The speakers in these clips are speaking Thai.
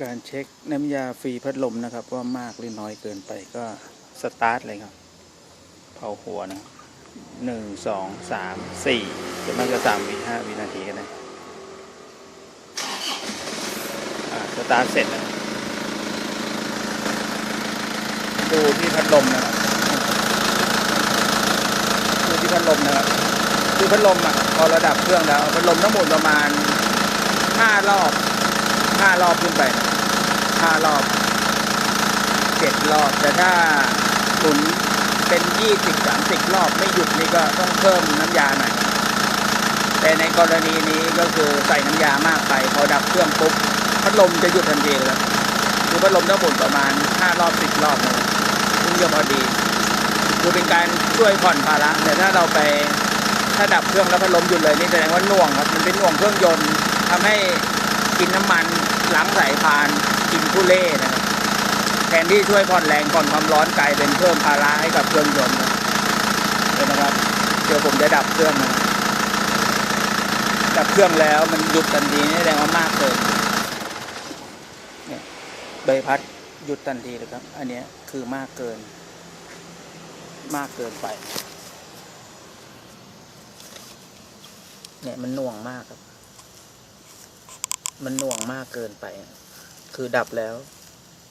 การเช็คน้ำยาฟรีพัดลมนะครับ ว่ามากหรือน้อยเกินไปก็สตาร์ทเลยครับ เผาหัวนะหนึ่งสองสามสี่จะมากก็สามวิห้าวินาทีก็ได้อ่าสตาร์ทเสร็จแล้วดูที่พัดลมนะครับดูที่พัดลมนะครับคือพัดลมอะพอระดับเครื่องแล้วพัดลมทั้งหมดประมาณห้ารอบ ห้ารอบขึ้นไปห้ารอบเจ็ดรอบ แต่ถ้าหมุนเป็นยี่สิบสามสิบรอบไม่หยุดนี่ก็ต้องเพิ่มน้ำยาหน่อยแต่ในกรณีนี้ก็คือใส่น้ำยามากไปพอดับเครื่องปุ๊บพัดลมจะหยุดทันทีเลยคือพัดลมต้องหมุนประมาณห้ารอบสิบรอบนะครับซึ่งจะพอดี คือเป็นการช่วยผ่อนภาระแต่ถ้าเราไปถ้าดับเครื่องแล้วพัดลมหยุดเลยนี่แสดงว่าหน่วงครับ มันเป็นหน่วงเครื่องยนต์ทำให้กินน้ำมัน ล้างสายพานกินผู้เล่นะครับแทนที่ช่วยผ่อนแรงผ่อนความร้อนกลายเป็นเพิ่มภาระให้กับเครื่องยนต์เห็นะครับเดี๋ยวผมจะดับเครื่องนะดับเครื่องแล้วมันหยุดทันทีนี่แสดงว่ามากเกินเนี่ยใบพัดหยุดทันทีเลยครับ อันนี้คือมากเกิน มากเกินไป เนี่ยมันหน่วงมากครับ มันหน่วงมากเกินไป คือดับแล้ว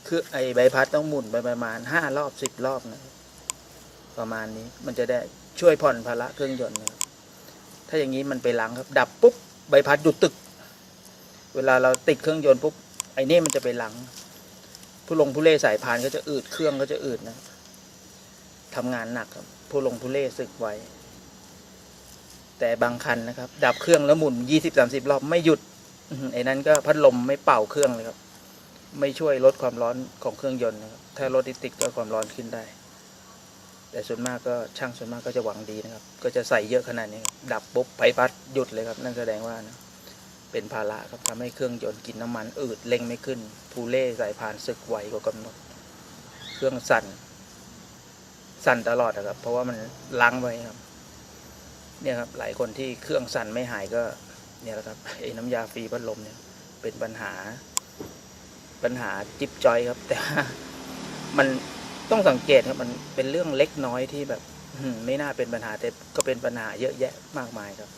คือไอ้ใบพัดต้องหมุนไปประมาณห้ารอบสิบรอบนะ ประมาณนี้มันจะได้ช่วยผ่อนภาระเครื่องยนต์นะครับถ้าอย่างนี้มันไปล้างครับ ดับปุ๊บใบพัดหยุดตึก เวลาเราติดเครื่องยนต์ปุ๊บไอ้นี่มันจะไปล้างผู้ลงผู้เล่สายพานก็จะอืดเครื่องก็จะอืดนะทำงานหนักครับ ผู้ลงผู้เล่สึกไวแต่บางคันนะครับ ดับเครื่องแล้วหมุนยี่สิบสามสิบรอบไม่หยุด ไอ้นั้นก็พัดลมไม่เป่าเครื่องเลยครับ ไม่ช่วยลดความร้อนของเครื่องยนต์นะครับถ้ารถติดก็ความร้อนขึ้นได้ แต่ส่วนมากก็ช่างส่วนมากก็จะหวังดีนะครับ ก็จะใส่เยอะขนาดนี้ดับปุ๊บไฟพัดหยุดเลยครับ นั่นแสดงว่านะเป็นภาระครับทำให้เครื่องยนต์กินน้ำมันอืดเร่งไม่ขึ้นผู้เล่สายพานสึกไวกว่ากำหนด เครื่องสั่น สั่นตลอดอะครับ เพราะว่ามันล้างไว้ครับ เนี่ยครับ หลายคนที่เครื่องสั่นไม่หายก็ เนี่ยแหละครับไอ้น้ำยาฟรีพัดลมเนี่ย เป็นปัญหา ปัญหาจิ๊บจอยครับ แต่ว่ามันต้องสังเกตครับ มันเป็นเรื่องเล็กน้อยที่แบบไม่น่าเป็นปัญหาแต่ก็เป็นปัญหาเยอะแยะมากมายครับ